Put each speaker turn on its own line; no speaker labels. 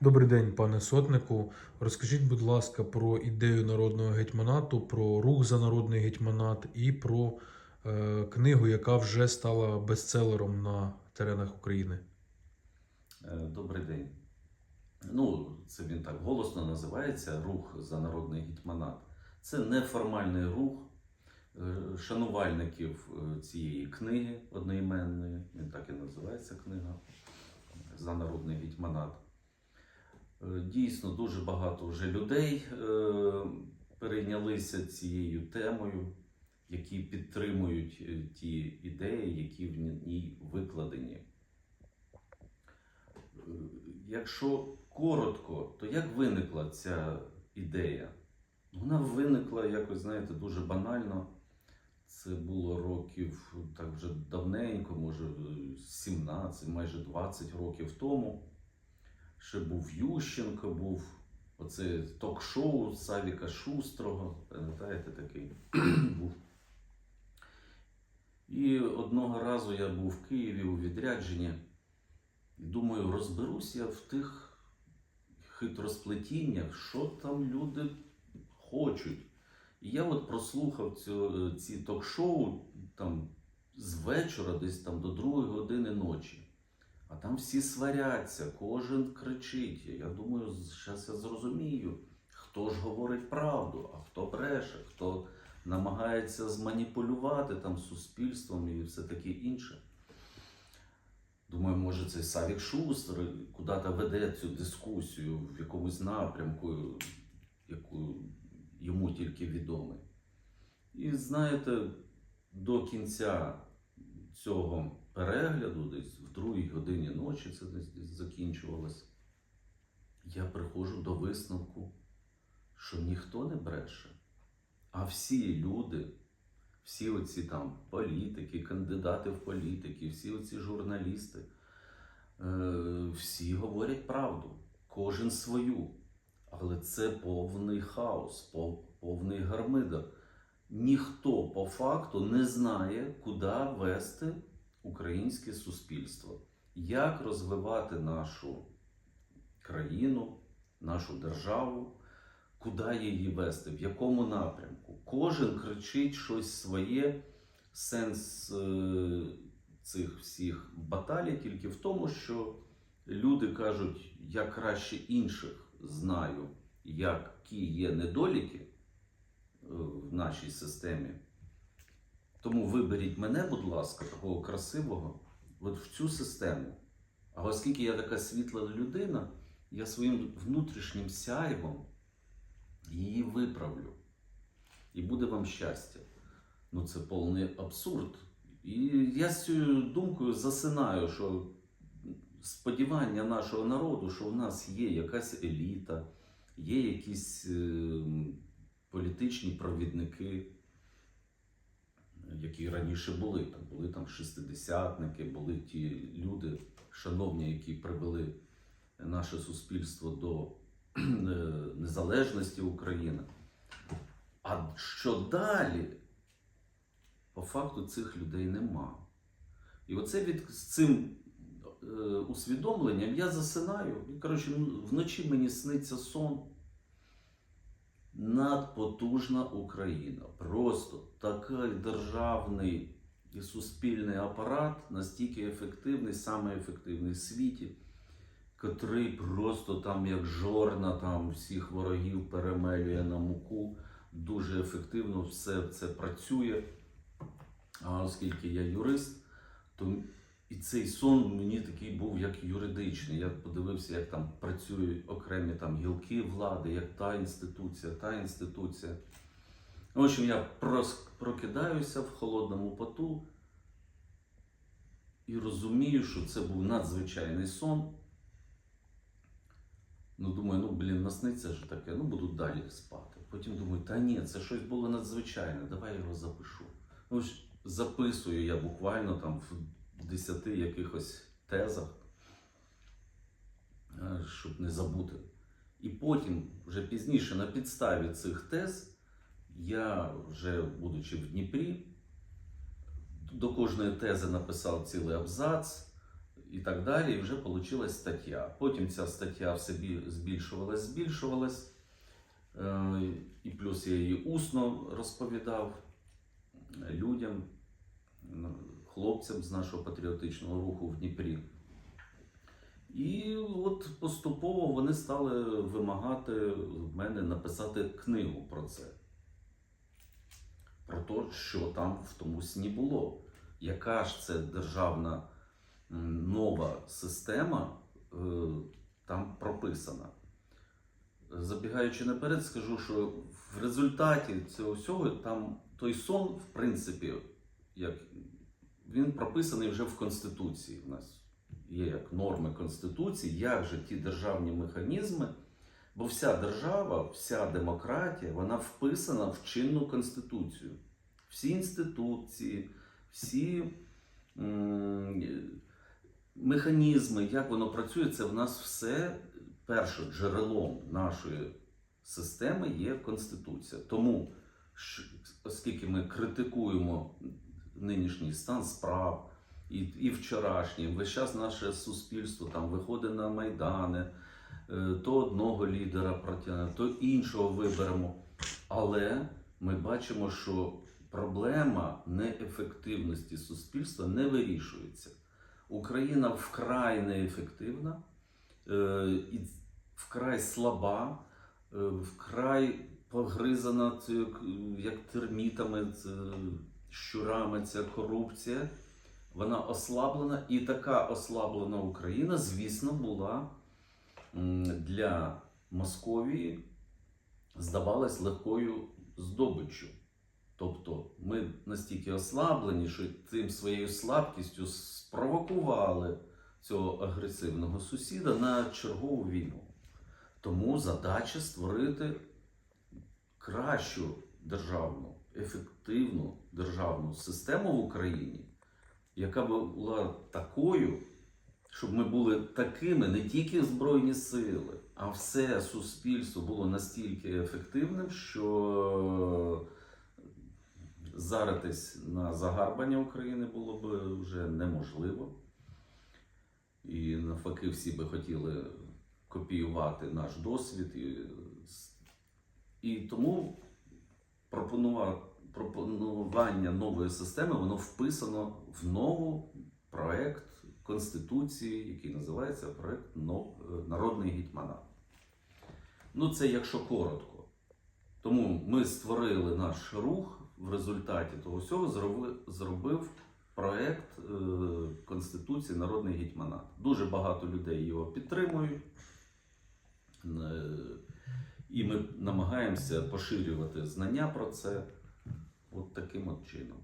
Добрий день, пане сотнику. Розкажіть, будь ласка, про ідею народного гетьманату, про рух за народний гетьманат і про е, книгу, яка вже стала бестселером на теренах України.
Е, Добрий день. Ну, це він так голосно називається Рух за народний гетьманат. Це неформальний рух е, шанувальників е, цієї книги одноіменної. Він так і називається книга за народний гетьманат. Е, Дійсно, дуже багато вже людей е, перейнялися цією темою, які підтримують е, ті ідеї, які в ній викладені. Якщо коротко, то як виникла ця ідея? Вона виникла якось, знаєте, дуже банально. Це було років так вже давненько, може 17, майже 20 років тому. Ще був Ющенко, був оце ток-шоу Савіка Шустрого, пам'ятаєте, такий був. І одного разу я був в Києві у відрядженні. І думаю, розберусь я в тих хитросплетіннях, що там люди хочуть. І я от прослухав цю, ці ток-шоу там з вечора, десь там до другої години ночі. А там всі сваряться, кожен кричить. Я думаю, зараз я зрозумію, хто ж говорить правду, а хто бреше, хто намагається зманіпулювати там суспільством і все таке інше. Думаю, може, цей Савік Шустер куди-то веде цю дискусію в якомусь напрямку, яку йому тільки відомий. І знаєте, до кінця цього перегляду, десь в другій годині ночі це десь, закінчувалось, я приходжу до висновку, що ніхто не бреше, а всі люди всі оці там політики, кандидати в політики, всі оці журналісти, е, всі говорять правду, кожен свою. Але це повний хаос, повний гармидер. Ніхто по факту не знає, куди вести українське суспільство, як розвивати нашу країну, нашу державу куди її вести, в якому напрямку. Кожен кричить щось своє. Сенс е, цих всіх баталій тільки в тому, що люди кажуть, я краще інших знаю, які є недоліки е, в нашій системі. Тому виберіть мене, будь ласка, такого красивого, от в цю систему. А оскільки я така світла людина, я своїм внутрішнім сяйвом її виправлю. І буде вам щастя. Ну це повний абсурд. І я з цією думкою засинаю, що сподівання нашого народу, що в нас є якась еліта, є якісь е, політичні провідники, які раніше були. Там були там шестидесятники, були ті люди, шановні, які привели наше суспільство до е, незалежності України. А що далі? По факту цих людей нема. І оце від з цим е, усвідомленням я засинаю. І, коротше, вночі мені сниться сон. Надпотужна Україна. Просто такий державний і суспільний апарат, настільки ефективний, саме ефективний в світі котрий просто там як жорна, там всіх ворогів перемелює на муку. Дуже ефективно все це працює. А оскільки я юрист, то і цей сон мені такий був як юридичний. Я подивився, як там працюють окремі там гілки влади, як та інституція, та інституція. В общем, я прокидаюся в холодному поту і розумію, що це був надзвичайний сон. Ну, думаю, ну блін, насниться ж таке, ну буду далі спати. Потім думаю, та ні, це щось було надзвичайне, давай його запишу. Ну, записую я буквально там в 10 якихось тезах, е, щоб не забути. І потім, вже пізніше, на підставі цих тез, я вже, будучи в Дніпрі, до кожної тези написав цілий абзац і так далі. І вже вийшла стаття. Потім ця стаття все збільшувалась, збільшувалась. Е, І плюс я її усно розповідав людям, м, хлопцям з нашого патріотичного руху в Дніпрі. І от поступово вони стали вимагати в мене написати книгу про це. Про те, що там в тому сні було. Яка ж це державна нова система е, там прописана. Забігаючи наперед, скажу, що в результаті цього всього там той сон, в принципі, як він прописаний вже в Конституції. У нас є як норми Конституції, як же ті державні механізми. Бо вся держава, вся демократія, вона вписана в чинну конституцію. Всі інституції, всі механізми, як воно працює, це в нас все перше джерелом нашої системи є Конституція. Тому, оскільки ми критикуємо нинішній стан справ і, і вчорашній, весь час наше суспільство там виходить на майдани, е, то одного лідера протягне, то іншого виберемо. Але ми бачимо, що проблема неефективності суспільства не вирішується. Україна вкрай неефективна, е, і вкрай слаба, е, вкрай погризана як термітами, щурами ця корупція. Вона ослаблена, і така ослаблена Україна, звісно, була для Московії здавалась легкою здобиччю. Тобто ми настільки ослаблені, що цим своєю слабкістю спровокували цього агресивного сусіда на чергову війну. Тому задача створити кращу державну, ефективну державну систему в Україні, яка була такою, щоб ми були такими не тільки Збройні сили, а все суспільство було настільки ефективним, що заритись на загарбання України було б вже неможливо. І навпаки, всі би хотіли копіювати наш досвід. І, і тому пропонування нової системи воно вписано в нову проект Конституції, який називається проект «Нов- Народний гетьманат. Ну, це якщо коротко. Тому ми створили наш рух в результаті того всього, зробив проект е, Конституції Народний гетьманат. Дуже багато людей його підтримують. І ми намагаємося поширювати знання про це от таким от чином.